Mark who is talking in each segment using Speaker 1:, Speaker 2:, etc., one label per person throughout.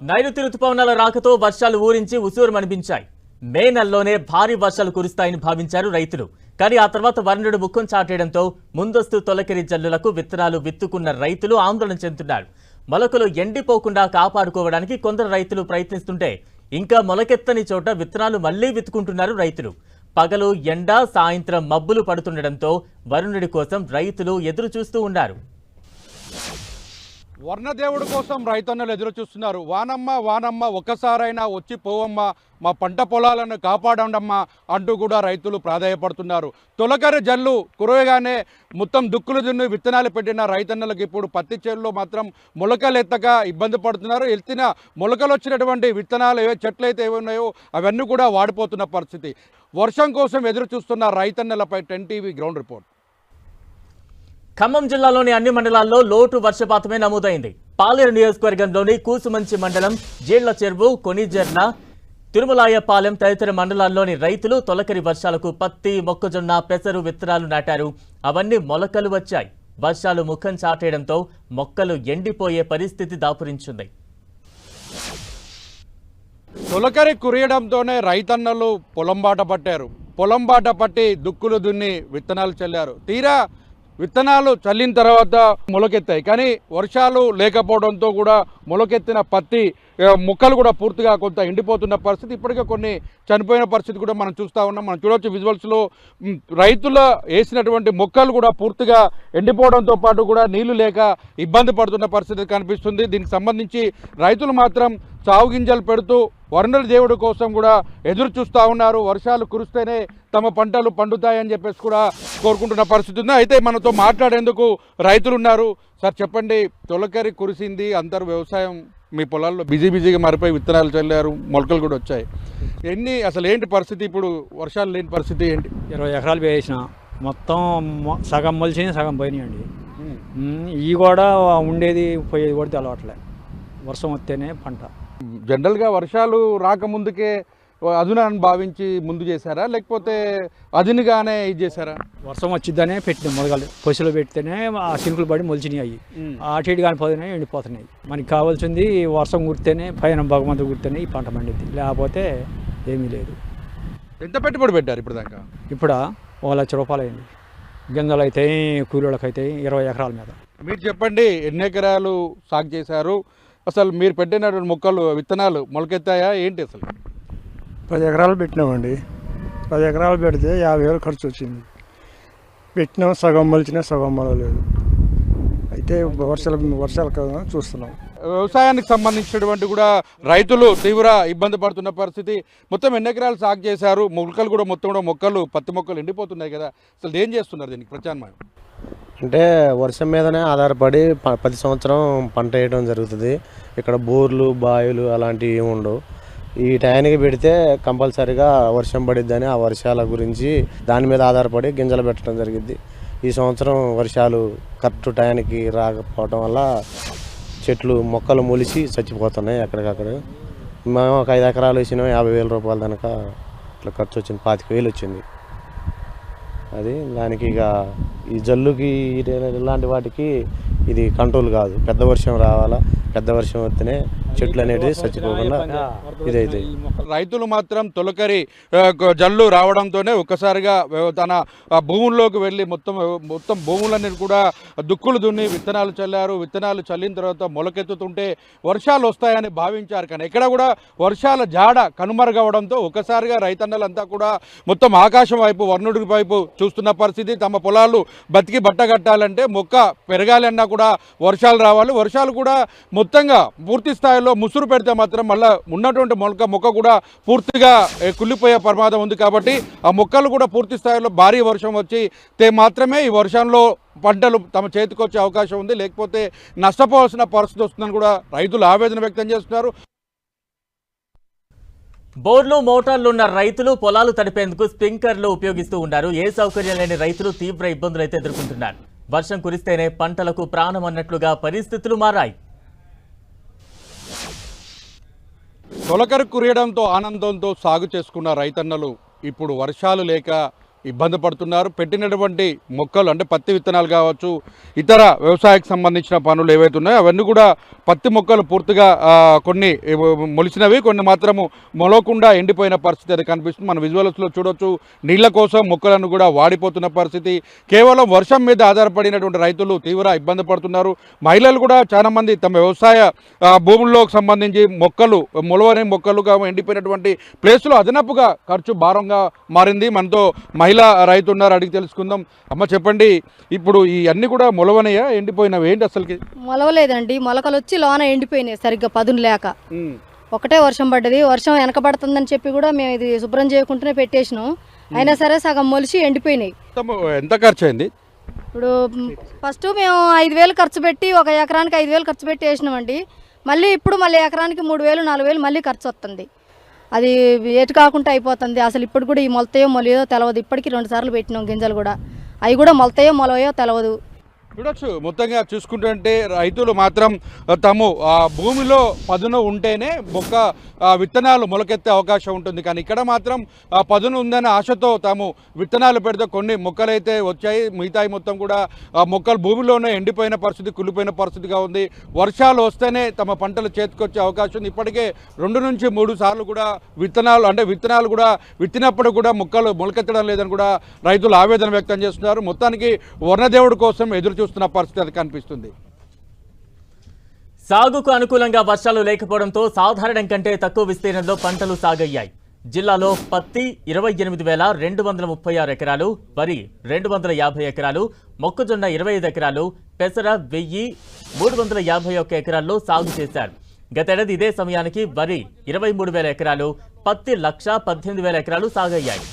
Speaker 1: నైరుతి రుతుపవనాల రాకతో వర్షాలు ఊరించి ఉసూరుమనిపించాయి. మే నెలలోనే భారీ వర్షాలు కురుస్తాయని భావించారు రైతులు. కానీ ఆ తర్వాత వరుణుడు ముఖం చాటేయడంతో ముందస్తు తొలకరి జల్లులకు విత్తనాలు విత్తుకున్న రైతులు ఆందోళన చెందుతున్నారు. మొలకలు ఎండిపోకుండా కాపాడుకోవడానికి కొందరు రైతులు ప్రయత్నిస్తుంటే ఇంకా మొలకెత్తని చోట విత్తనాలు మళ్ళీ విత్తుకుంటున్నారు రైతులు. పగలు ఎండ సాయంత్రం మబ్బులు పడుతుండటంతో వరుణుడి కోసం రైతులు ఎదురు చూస్తూ ఉన్నారు.
Speaker 2: వర్ణదేవుడి కోసం రైతన్నలు ఎదురు చూస్తున్నారు వానమ్మ వానమ్మ ఒక్కసారైనా వచ్చి పోవమ్మ. మా పంట పొలాలను కాపాడండమ్మా అంటూ కూడా రైతులు ప్రాధాయపడుతున్నారు. తొలకరి జల్లు కురవగానే మొత్తం దుక్కులు దున్ని విత్తనాలు పెట్టిన రైతన్నలకు ఇప్పుడు పత్తి చేనులో మాత్రం మొలకలు ఎత్తక ఇబ్బంది పడుతున్నారు. ఎత్తిన మొలకలు వచ్చినటువంటి విత్తనాలు ఏ చెట్లు అయితే ఏవి ఉన్నాయో అవన్నీ కూడా వాడిపోతున్న పరిస్థితి. వర్షం కోసం ఎదురు చూస్తున్న రైతన్నలపై ten TV ground report.
Speaker 1: Khammam జిల్లాలోని అన్ని మండలాల్లో లోటు వర్షపాతమే నమోదైంది. పాలేరు నియోజకవర్గంలోని కూసుమంచి మండలం జీళ్ళ చెరువు కొనిజెర్న తిరుమలాయపాలెం తదితర మండలాల్లోని రైతులు తొలకరి వర్షాలకు పత్తి మొక్కజొన్న పెసరు విత్తనాలు నాటారు. అవన్నీ మొలకలు వచ్చాయి. వర్షాలు ముఖం చాటేయడంతో మొక్కలు ఎండిపోయే పరిస్థితి దాపురించింది.
Speaker 2: తొలకరి కురియడంతోనే రైతన్నలు పొలం బాట పట్టారు. పొలం బాట పట్టి దుక్కులు దున్ని విత్తనాలు చల్లారు. తీరా విత్తనాలు చల్లిన తర్వాత మొలకెత్తాయి. కానీ వర్షాలు లేకపోవడంతో కూడా మొలకెత్తిన పత్తి ముక్కలు మొక్కలు కూడా పూర్తిగా కొంత ఎండిపోతున్న పరిస్థితి. ఇప్పటికే కొన్ని చనిపోయిన పరిస్థితి కూడా మనం చూస్తూ ఉన్నాం. మనం చూడవచ్చు విజువల్స్లో రైతుల వేసినటువంటి మొక్కలు కూడా పూర్తిగా ఎండిపోవడంతో పాటు కూడా నీళ్ళు లేక ఇబ్బంది పడుతున్న పరిస్థితి కనిపిస్తుంది. దీనికి సంబంధించి రైతులు మాత్రం చావు గింజలు పెడుతూ వరుణుల దేవుడి కోసం కూడా ఎదురు చూస్తూ ఉన్నారు. వర్షాలు కురిస్తేనే తమ పంటలు పండుతాయని చెప్పేసి కూడా కోరుకుంటున్న పరిస్థితి ఉంది. అయితే మనతో మాట్లాడేందుకు రైతులు ఉన్నారు సార్ చెప్పండి తొలకరి కురిసింది అందరూ వ్యవసాయం మీ పొలాల్లో బిజీ బిజీగా మారిపోయి విత్తనాలు చల్లారు మొలకలు కూడా వచ్చాయి. ఎన్ని అసలు ఏంటి పరిస్థితి ఇప్పుడు? వర్షాలు లేని పరిస్థితి ఏంటి?
Speaker 3: ఇరవై ఎకరాలు వేసిన మొత్తం సగం మొలిచినాయి సగం పోయినాయండి. ఈ కూడా ఉండేది పోయేది కూడా తెలవట్లే. వర్షం వస్తేనే పంట.
Speaker 2: జనరల్గా వర్షాలు రాకముందుకే అదునని భావించి ముందు చేశారా? లేకపోతే అదునుగానే ఇది చేశారా?
Speaker 3: వర్షం వచ్చిద్దనే పెట్టిన మొదలు పొసిలో పెడితేనే ఆ చినుకులు పడి మొలిచినాయి. అవి అటు కానీ పోతున్నాయి ఎండిపోతున్నాయి. మనకి కావాల్సింది వర్షం కుడితేనే పైన భగవంతుడు కుడితేనే ఈ పంట పండిద్ది. లేకపోతే ఏమీ లేదు.
Speaker 2: ఎంత పెట్టుబడి పెట్టారు ఇప్పుడు దాకా?
Speaker 3: ఇప్పుడు? ఒక లక్ష రూపాయలు అయింది. గింజలు అయితే కూలీళ్ళకి అయితే ఇరవై ఎకరాల మీద.
Speaker 2: మీరు చెప్పండి ఎన్ని ఎకరాలు సాగు చేశారు? అసలు మీరు పెట్టినటువంటి మొక్కలు విత్తనాలు మొలకెత్తాయా? ఏంటి అసలు?
Speaker 4: పది ఎకరాలు పెట్టినామండి. పది ఎకరాలు పెడితే యాభై వేలు ఖర్చు వచ్చింది. పెట్టినాం సగం మలిచినా సగం మొలలేదు అయితే వర్షాలు వర్షాల కదా చూస్తున్నాం.
Speaker 2: వ్యవసాయానికి సంబంధించినటువంటి కూడా రైతులు తీవ్ర ఇబ్బంది పడుతున్న పరిస్థితి. మొత్తం ఎన్ని ఎకరాలు సాగు చేశారు? మొక్కలు కూడా మొత్తం కూడా మొక్కలు పత్తి మొక్కలు ఎండిపోతున్నాయి కదా. అసలు ఏం చేస్తున్నారు దీనికి ప్రత్యామ్నాయం?
Speaker 5: అంటే వర్షం మీదనే ఆధారపడి ప్రతి సంవత్సరం పంట వేయడం జరుగుతుంది. ఇక్కడ బోర్లు బావిలు అలాంటివి ఏమి ఉండవు. ఈ టయానికి పెడితే కంపల్సరీగా వర్షం పడిద్దని ఆ వర్షాల గురించి దాని మీద ఆధారపడి గింజలు పెట్టడం జరిగింది ఈ సంవత్సరం వర్షాలు కరెక్ట్ టయానికి రాకపోవడం వల్ల చెట్లు మొక్కలు మొలిచి చచ్చిపోతున్నాయి అక్కడికక్కడ. మేము ఒక ఐదు ఎకరాలు వేసినాం యాభై వేల రూపాయలు కనుక ఇట్లా ఖర్చు వచ్చింది పాతిక వేలు వచ్చింది. అది దానికి ఇక ఈ జల్లుకి ఇలాంటి వాటికి ఇది కంట్రోల్ కాదు. పెద్ద వర్షం రావాలా పెద్ద వర్షం వస్తేనే చెట్లు అనేటివి చచ్చిపోకుండా ఇదైతే.
Speaker 2: రైతులు మాత్రం తొలకరి జల్లు రావడంతోనే ఒక్కసారిగా తన భూముల్లోకి వెళ్ళి మొత్తం మొత్తం భూములన్నీ కూడా దుక్కులు దున్ని విత్తనాలు చల్లారు. విత్తనాలు చల్లిన తర్వాత మొలకెత్తుతుంటే వర్షాలు వస్తాయని భావించారు కానీ ఎక్కడ కూడా వర్షాల జాడ కనుమరుగవడంతో ఒక్కసారిగా రైతన్నలంతా కూడా మొత్తం ఆకాశం వైపు వర్ణుడి వైపు చూస్తున్న పరిస్థితి. తమ పొలాలు బతికి బట్టగట్టాలంటే మొక్క పెరగాలన్నా కూడా వర్షాలు రావాలి. వర్షాలు కూడా మొత్తంగా పూర్తి స్థాయిలో ముసురు పెడితే మాత్రం మళ్ళీ ఉన్నటువంటి మొలక మొక్క కూడా పూర్తిగా కుళ్ళిపోయే ప్రమాదం ఉంది కాబట్టి ఆ మొక్కలు కూడా పూర్తి స్థాయిలో భారీ వర్షం వచ్చి తే మాత్రమే ఈ వర్షంలో పంటలు తమ చేతికి వచ్చే అవకాశం ఉంది. లేకపోతే నష్టపోవాల్సిన పరిస్థితి వస్తుందని కూడా రైతులు ఆవేదన వ్యక్తం చేస్తున్నారు.
Speaker 1: బోర్లు మోటార్లు ఉన్న రైతులు పొలాలు తడిపేందుకు స్ప్రింక్లర్లు ఉపయోగిస్తూ ఉన్నారు ఏ సౌకర్యం లేని రైతులు తీవ్ర ఇబ్బందులు అయితే ఎదుర్కొంటున్నారు. వర్షం కురిస్తేనే పంటలకు ప్రాణం అన్నట్లుగా పరిస్థితులు మారాయి.
Speaker 2: తొలకరు కురియడంతో ఆనందంతో సాగు చేసుకున్న రైతన్నలు ఇప్పుడు వర్షాలు లేక ఇబ్బంది పడుతున్నారు. పెట్టినటువంటి మొక్కలు అంటే పత్తి విత్తనాలు కావచ్చు ఇతర వ్యవసాయకు సంబంధించిన పనులు ఏవైతే ఉన్నాయో అవన్నీ కూడా పత్తి మొక్కలు పూర్తిగా కొన్ని మొలిచినవి కొన్ని మాత్రము మొలకుండా ఎండిపోయిన పరిస్థితి అది కనిపిస్తుంది. మన విజువల్స్లో చూడొచ్చు నీళ్ళ కోసం మొక్కలను కూడా వాడిపోతున్న పరిస్థితి. కేవలం వర్షం మీద ఆధారపడినటువంటి రైతులు తీవ్ర ఇబ్బంది పడుతున్నారు. మహిళలు కూడా చాలామంది తమ వ్యవసాయ భూముల్లోకి సంబంధించి మొక్కలు మొలవని మొక్కలుగా ఎండిపోయినటువంటి ప్లేస్లో అదనపుగా ఖర్చు భారంగా మారింది. మనతో మహిళ రైతు ఉన్నారు అడిగి తెలుసుకుందాం. అమ్మ చెప్పండి ఇప్పుడు ఈ అన్ని కూడా మొలవనయా ఎండిపోయినవి? ఏంటి అసలుకి?
Speaker 6: మొలవలేదండి మొలకలు వచ్చి లోన ఎండిపోయినాయి సరిగ్గా పదును లేక. ఒకటే వర్షం పడ్డది వర్షం వెనకబడుతుందని చెప్పి కూడా మేము ఇది శుభ్రం చేయకుండానే పెట్టేసినాం. అయినా సరే సగం మొలిచి ఎండిపోయినాయి.
Speaker 2: ఎంత ఖర్చు అయింది
Speaker 6: ఇప్పుడు ఫస్ట్ మేము ఐదు వేలు ఖర్చు పెట్టి ఒక ఎకరానికి ఐదు వేలు ఖర్చు పెట్టి వేసినామండి. మళ్ళీ ఇప్పుడు మళ్ళీ ఎకరానికి మూడు వేలు నాలుగు వేలు మళ్ళీ ఖర్చు వస్తుంది. అది వేటు కాకుండా అయిపోతుంది. అసలు ఇప్పుడు కూడా ఈ మొలతయో మొలయో తెలవదు. ఇప్పటికీ రెండు సార్లు పెట్టినాం గింజలు కూడా. అవి కూడా మొలతయో మొలవయో తెలవదు.
Speaker 2: చూడొచ్చు. మొత్తంగా చూసుకుంటుంటే రైతులు మాత్రం తాము ఆ భూమిలో పదును ఉంటేనే మొక్క విత్తనాలు మొలకెత్తే అవకాశం ఉంటుంది. కానీ ఇక్కడ మాత్రం ఆ పదును ఉందనే ఆశతో తాము విత్తనాలు పెడితే కొన్ని మొక్కలైతే వచ్చాయి. మిగతాయి మొత్తం కూడా ఆ మొక్కలు భూమిలోనే ఎండిపోయిన పరిస్థితి కుళ్ళిపోయిన పరిస్థితిగా ఉంది. వర్షాలు వస్తేనే తమ పంటలు చేతికొచ్చే అవకాశం ఉంది. ఇప్పటికే రెండు నుంచి మూడు సార్లు కూడా విత్తనాలు అంటే విత్తనాలు కూడా విత్తినప్పుడు కూడా మొక్కలు మొలకెత్తడం లేదని కూడా రైతులు ఆవేదన వ్యక్తం చేస్తున్నారు. మొత్తానికి వర్ణదేవుడి కోసం ఎదురు చూస్తున్న పరిస్థితి అది కనిపిస్తుంది.
Speaker 1: సాగుకు అనుకూలంగా వర్షాలు లేకపోవడంతో సాధారణం కంటే తక్కువ విస్తీర్ణంలో పంటలు సాగయ్యాయి. జిల్లాలో పత్తి ఇరవై ఎనిమిది వేల రెండు వందల ముప్పై ఆరు ఎకరాలు వరి రెండు వందల యాభై ఎకరాలు మొక్కజొన్న ఇరవై ఐదు ఎకరాలు పెసర వెయ్యి మూడు వందల యాభై ఒక్క ఎకరాల్లో సాగు చేశారు. గతేడాది ఇదే సమయానికి వరి ఇరవై మూడు వేల ఎకరాలు పత్తి లక్ష పద్దెనిమిది వేల ఎకరాలు సాగయ్యాయి.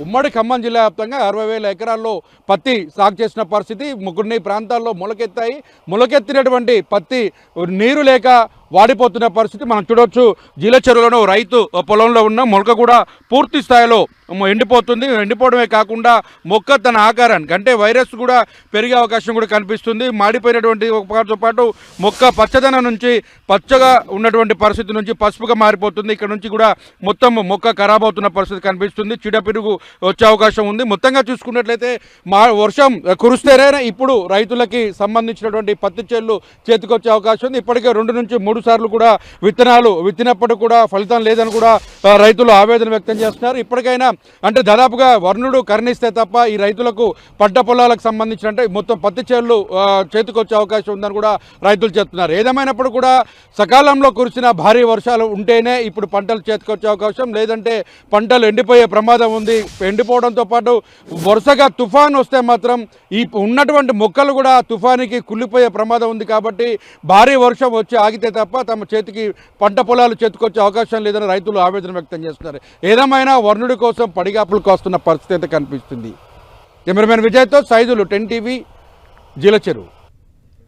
Speaker 2: ఉమ్మడి ఖమ్మం జిల్లా వ్యాప్తంగా అరవై వేల ఎకరాల్లో పత్తి సాగు చేసిన పరిస్థితి. కొన్ని ప్రాంతాల్లో మొలకెత్తాయి. మొలకెత్తినటువంటి పత్తి నీరు లేక వాడిపోతున్న పరిస్థితి మనం చూడవచ్చు జీల చెరువులోనూ రైతు పొలంలో ఉన్న మొలక కూడా పూర్తి స్థాయిలో ఎండిపోతుంది. ఎండిపోవడమే కాకుండా మొక్క తన ఆకారానికి అంటే వైరస్ కూడా పెరిగే అవకాశం కూడా కనిపిస్తుంది. మాడిపోయినటువంటి ఒకతో పాటు మొక్క పచ్చదనం నుంచి పచ్చగా ఉన్నటువంటి పరిస్థితి నుంచి పసుపుగా మారిపోతుంది. ఇక్కడ నుంచి కూడా మొత్తం మొక్క ఖరాబ్ అవుతున్న పరిస్థితి కనిపిస్తుంది. చీడపిరుగు వచ్చే అవకాశం ఉంది. మొత్తంగా చూసుకున్నట్లయితే మా వర్షం కురిస్తేనే ఇప్పుడు రైతులకి సంబంధించినటువంటి పత్తి చేళ్ళు చేతికొచ్చే అవకాశం ఉంది. ఇప్పటికే రెండు నుంచి మూడు సార్లు కూడా విత్తనాలు విత్తినప్పుడు కూడా ఫలితం లేదని కూడా రైతులు ఆవేదన వ్యక్తం చేస్తున్నారు. ఇప్పటికైనా అంటే దాదాపుగా వర్ణుడు కరుణిస్తే తప్ప ఈ రైతులకు పంట పొలాలకు సంబంధించిన అంటే మొత్తం పత్తి చేళ్ళు చేతికొచ్చే అవకాశం ఉందని కూడా రైతులు చెప్తున్నారు. ఏదేమైనప్పుడు కూడా సకాలంలో కురిసిన భారీ వర్షాలు ఉంటేనే ఇప్పుడు పంటలు చేతికొచ్చే అవకాశం. లేదంటే పంటలు ఎండిపోయే ప్రమాదం ఉంది. ఎండిపోవడంతో పాటు వరుసగా తుఫాన్ వస్తే మాత్రం ఈ ఉన్నటువంటి మొక్కలు కూడా తుఫానికి కుళ్ళిపోయే ప్రమాదం ఉంది కాబట్టి భారీ వర్షం వచ్చి ఆగితే తప్ప తప్ప తమ చేతికి పంట పొలాలు చేతికొచ్చే అవకాశం లేదని రైతులు ఆవేదన వ్యక్తం చేస్తున్నారు. ఏదేమైనా వర్ణుడి కోసం పడిగాపులు కాస్తున్న పరిస్థితి అయితే కనిపిస్తుంది. కెమెరామెన్ విజయ్తో సైజులు టెన్ టీవీ జీలచెరువు